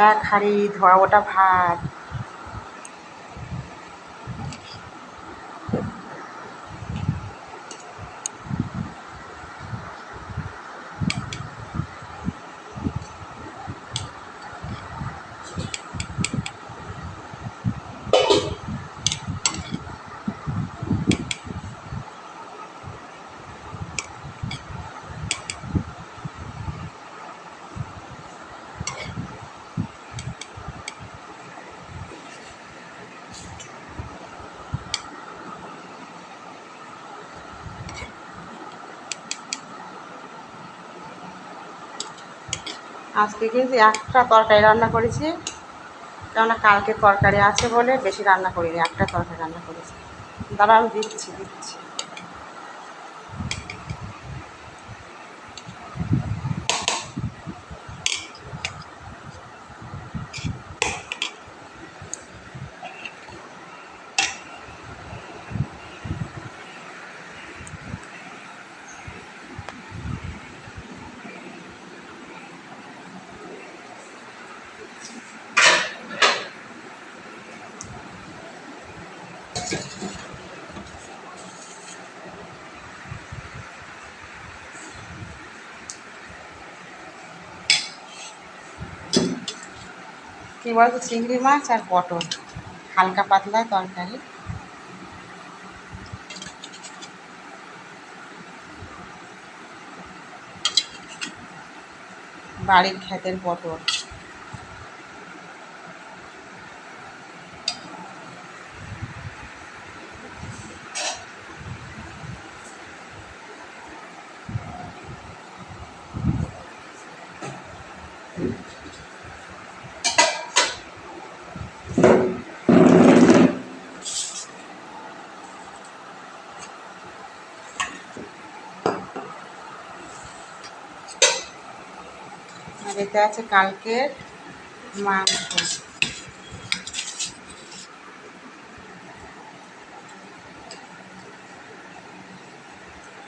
এক হাঁড়ি ধোয়া ওটা ভাত। আজকে কিন্তু একটা তরকারি রান্না করেছি। কেননা কালকে তরকারি আছে বলে বেশি রান্না করিনি, একটা তরকারি রান্না করেছি। দাঁড়া আমি দিচ্ছি দিচ্ছি। কী বলতো চিংড়ি মাছ আর পটল। হালকা পাতলা তরকারি। বাড়ির ক্ষেতের পটল। এতে আছে কালকের মাংস।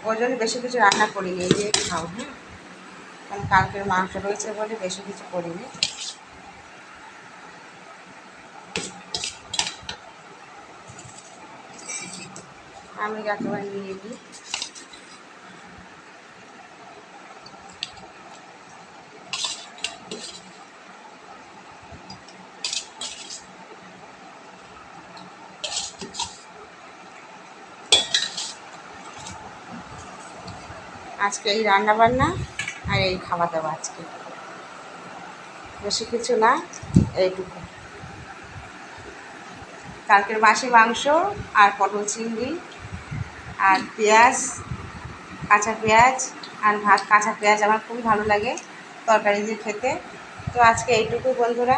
ওই জন্য বেশি কিছু রান্না করিনি, এই যে খাও হ্যাঁ? কালকের মাংস রয়েছে বলে বেশি কিছু করিনি। আমি একেবারে নিয়ে নিই। আজকে এই রান্না বান্না আর এই খাওয়া দাওয়া আজকে। বেশি কিছু না, এইটুকু। কালকের বাসি মাংস আর পটল চিংড়ি আর পেঁয়াজ, কাঁচা পেঁয়াজ আর ভাত কাঁচা পেঁয়াজ আমার খুবই ভালো লাগে তরকারি দিয়ে খেতে। তো আজকে এইটুকু বন্ধুরা।